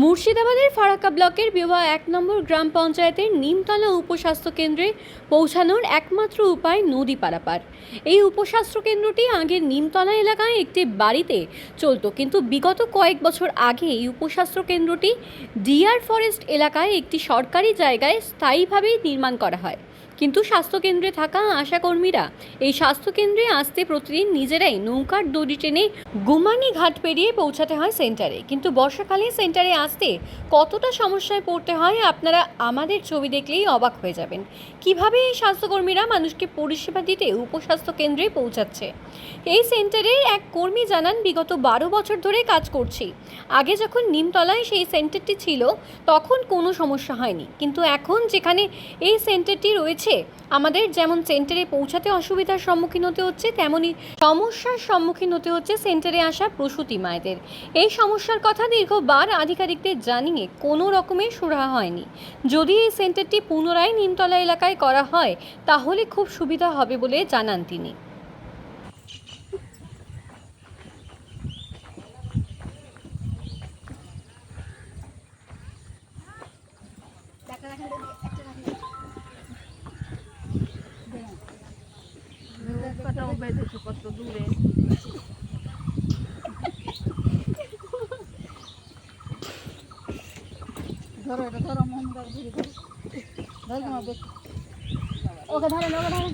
মুর্শিদাবাদের ফারাক্কা ব্লকের বিবাহ এক নম্বর গ্রাম পঞ্চায়েতের নিমতলা উপস্বাস্থ্য কেন্দ্রে পৌঁছানোর একমাত্র উপায় নদী পারাপার। এই উপস্বাস্থ্য কেন্দ্রটি আগে নিমতলা এলাকায় একটি বাড়িতে চলতো, কিন্তু বিগত কয়েক বছর আগে এই উপস্বাস্থ্য কেন্দ্রটি ডিয়ার ফরেস্ট এলাকায় একটি সরকারি জায়গায় স্থায়ীভাবে নির্মাণ করা হয়। কিন্তু স্বাস্থ্যকেন্দ্রে থাকা আশাকর্মীরা এই স্বাস্থ্যকেন্দ্রে আসতে প্রতিদিন নিজেরাই নৌকার দড়ি টেনে গুমানি ঘাট পেরিয়ে পৌঁছাতে হয় সেন্টারে। কিন্তু বর্ষাকালে সেন্টারে আসতে কতটা সমস্যায় পড়তে হয় আপনারা আমাদের ছবি দেখলেই অবাক হয়ে যাবেন। কীভাবে এই স্বাস্থ্যকর্মীরা মানুষকে পরিষেবা দিতে উপস্বাস্থ্য কেন্দ্রে পৌঁছাচ্ছে? এই সেন্টারের এক কর্মী জানান, বিগত বারো বছর ধরে কাজ করছি। আগে যখন নিমতলায় সেই সেন্টারটি ছিল, তখন কোনো সমস্যা হয়নি। কিন্তু এখন যেখানে এই সেন্টারটি রয়েছে আমাদের যেমন সেন্টারে পৌঁছাতে অসুবিধার সম্মুখীন হতে হচ্ছে তেমনই সমস্যার সম্মুখীন হতে হচ্ছে সেন্টারে আসা প্রসূতি মায়েদের। এই সমস্যার কথা দীর্ঘবার আধিকারিকদের জানিয়ে কোনো রকমের সুরাহা হয়নি। যদি এই সেন্টারটি পুনরায় নিমতলা এলাকায় করা হয়, তাহলে খুব সুবিধা হবে বলে জানান তিনি। নৌকাটাও Să o vede și pot să dure. ধরো এটা ধরো মন ধরো ওকে ধরেন ওকে ধরেন